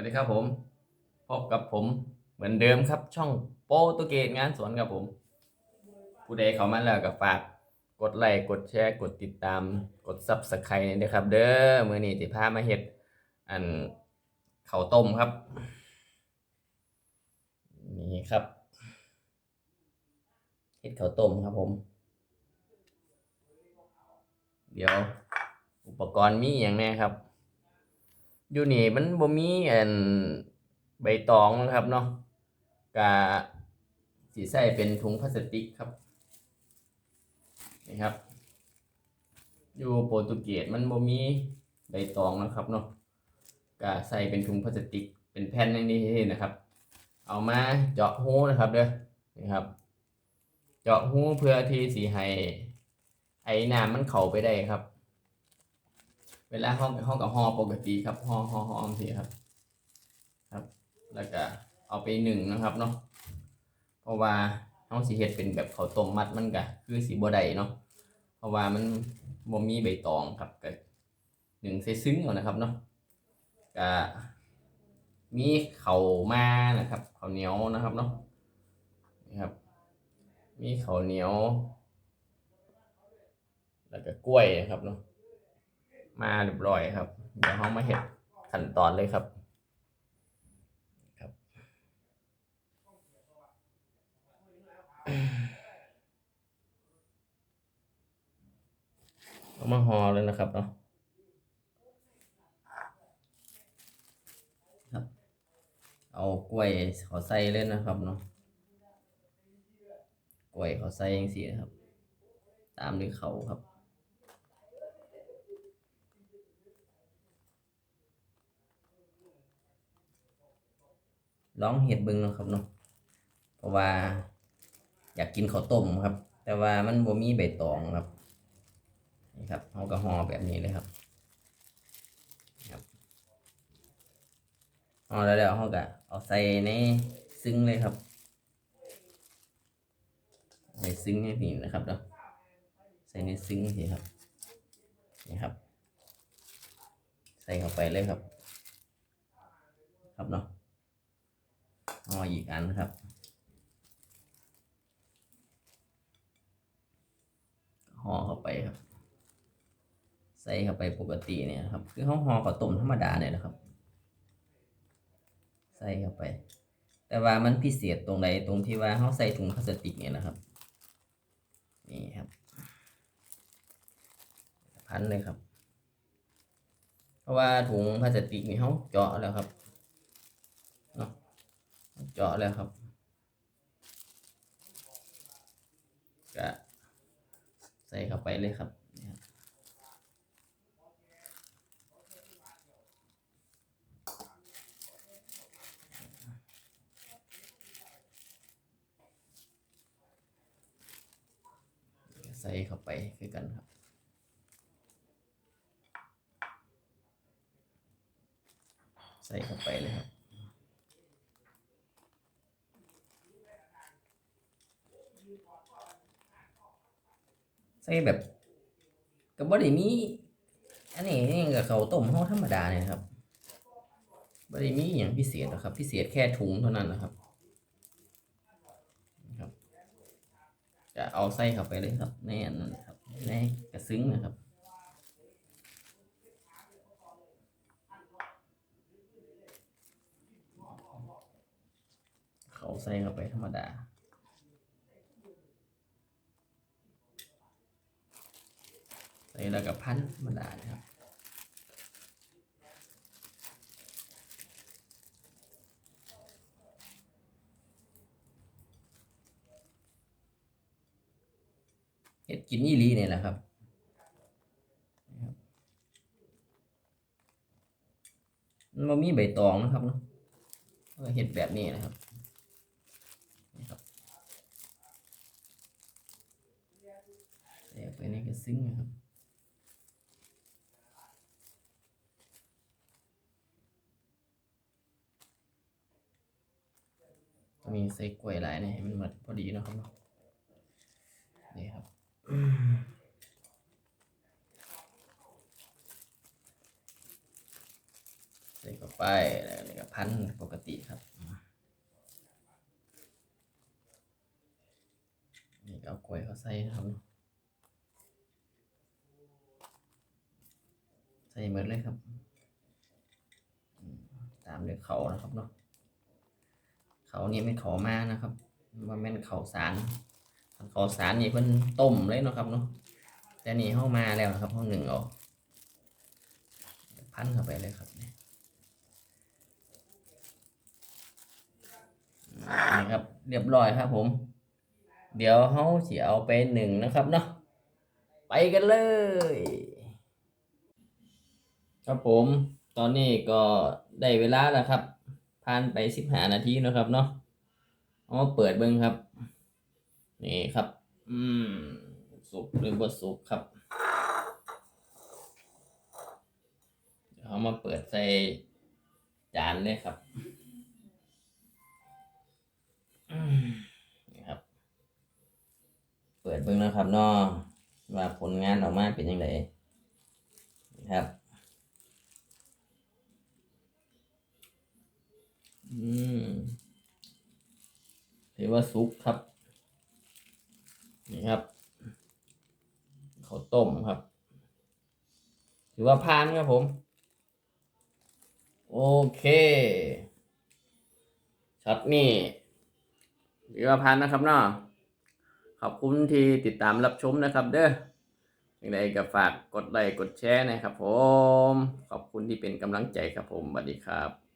วัสดีครับผม พบกับผมเหมือนเดิมครับ ช่องโปรตุเกสงานสวนครับผม ผู้ใดเข้ามาแล้วก็ฝากกดไลค์กดแชร์กดติดตามกดซับสไครต์นี่นะครับ เด้อมื้อนี้สิพามาเฮ็ด อันเข้าต้มครับ นี่ครับเฮ็ดเข้าต้มครับผม เดี๋ยว อุปกรณ์มีอย่างแน่ครับ อยู่นี่มันบ่มีอันใบตองนะครับเนาะกะสีใส่เป็นถุงพลาสติกครับนี่ครับ อยู่โปรตุเกสมันบ่มีใบตองนะครับเนาะกะใส่เป็นถุงพลาสติก เป็นแผ่นอย่างนี้นะครับ เอามาเจาะหูนะครับเด้อนี่ครับ เจาะหูเพื่อที่สีให้ไอ้น้ำมันเข้าไปได้ครับ เวลาห้องห้องกับห่อปกติครับห่อห่อห่อทีครับ ครับ แล้วก็เอาไปหนึ่งนะครับเนาะเพราะว่าห้องสีเฮ็ดเป็นแบบเขาต้มมัดมันก็คือสีบัวใดเนาะเพราะว่ามันบ่มีใบตองครับก็หนึ่งใส่ซึ้งเอานะครับเนาะก็มีเข้ามานะครับเข้าเหนียวนะครับเนาะนี่ครับ มีเข้าเหนียว แล้วก็กล้วยนะครับเนาะ มาเรียบร้อยครับ เดี๋ยวเรามาเห็ดขั้นตอนเลยครับครับ เอามาห่อเลยนะครับเนาะครับเอากล้วยเขาใส่เลยนะครับเนาะกล้วยเขาใส่ยังสีนะครับ ตามด้วยเขาครับ ลองเห็ดเบิ่งนะครับเนาะเพราะว่า อยากกินข้าวต้มครับ แต่ว่ามันบ่มีใบตองครับนี่ครับเฮาก็ห่อแบบนี้เลยครับครับห่อแล้วแล้วเฮาก็เอาใส่ในซึ้งเลยครับใส่ซึ้งให้นี่นะครับเนาะใส่ในซึ้งนี่ครับนี่ครับ ใส่เข้าไปเลยครับ ครับเนาะ ห่ออีกอันครับห่อเข้าไปครับ ใส่เข้าไปปกติเนี่ยครับ คือเขาห่อข้าวต้มธรรมดาเนี่ยนะครับ ใส่เข้าไป แต่ว่ามันพิเศษตรงไหนตรงที่ว่าเขาใส่ถุงพลาสติกเนี่ยนะครับ นี่ครับพันเลยครับ เพราะว่าถุงพลาสติกนี่เขาเจาะแล้วครับ เจาะแล้วครับก็ใส่เข้าไปเลยครับนี่ครับใส่เข้าไปคือกันครับใส่เข้าไปเลยครับ ใส่แบบก็บ่ได้มีอันนี้นี่กับเขาวต้มเฮาธรรมดาเนี่ยครับบ่ได้มีอย่างพิเศษหรอกครับ พิเศษแค่ถุงเท่านั้นนะครับครับ จะเอาใส่เข้าไปเลยครับในอันนั้นนะครับในกระซึ้งนะครับเขาใส่เข้าไปธรรมดา ใส่แล้วก็พันธรรมดานะครับเห็ดกินอีหลีเนี่ยแหละครับมันมีใบตองนะครับเนาะเห็ดแบบนี้นะครับนี่ครับใส่กระซึ้งนะครับ มีใส่กล้วยหลายเนี่ยมันหมดพอดีนะครับเนาะนี่ครับใส่เข้าไปแล้วนี่ก็พันปกติครับนี่ก็เอากล้วยเขาใส่นะครับใส่หมดเลยครับ ตามด้วยเขานะครับเนาะ เขานี่ไม่เขามานะครับว่าแม่นเขาสารเขาสารนี่เพิ่นต้มเลยเนาะครับเนาะแต่นี่เข้ามาแล้วนะครับห้องหนึ่งเอาพันเข้าไปเลยครับนี่นี่ครับ เรียบร้อยครับผม เดี๋ยวเขาสิเอาไปหนึ่งนะครับเนาะไปกันเลย ครับผม ตอนนี้ก็ได้เวลาแล้วครับ ผ่านไปสิบห้านาทีนะครับเนาะเอามาเปิดเบิ้งครับ นี่ครับ อืม สุกหรือว่าสุกครับเดี๋ยวเอามาเปิดใส่จานเลยครับนี่ครับ เปิดเบิ่งนะครับเนาะว่าผลงานออกมาเป็นยังไงครับ อืมถือว่าสุกครับ นี่ครับข้าวต้มครับ ถือว่าผ่านครับผม โอเคช็อตนี้ถือว่าผ่านนะครับเนาะขอบคุณที่ติดตามรับชมนะครับ เด้อยังไงก็ฝากกดไลค์กดแชร์นะครับผม ขอบคุณที่เป็นกำลังใจครับผมสวัสดีครับ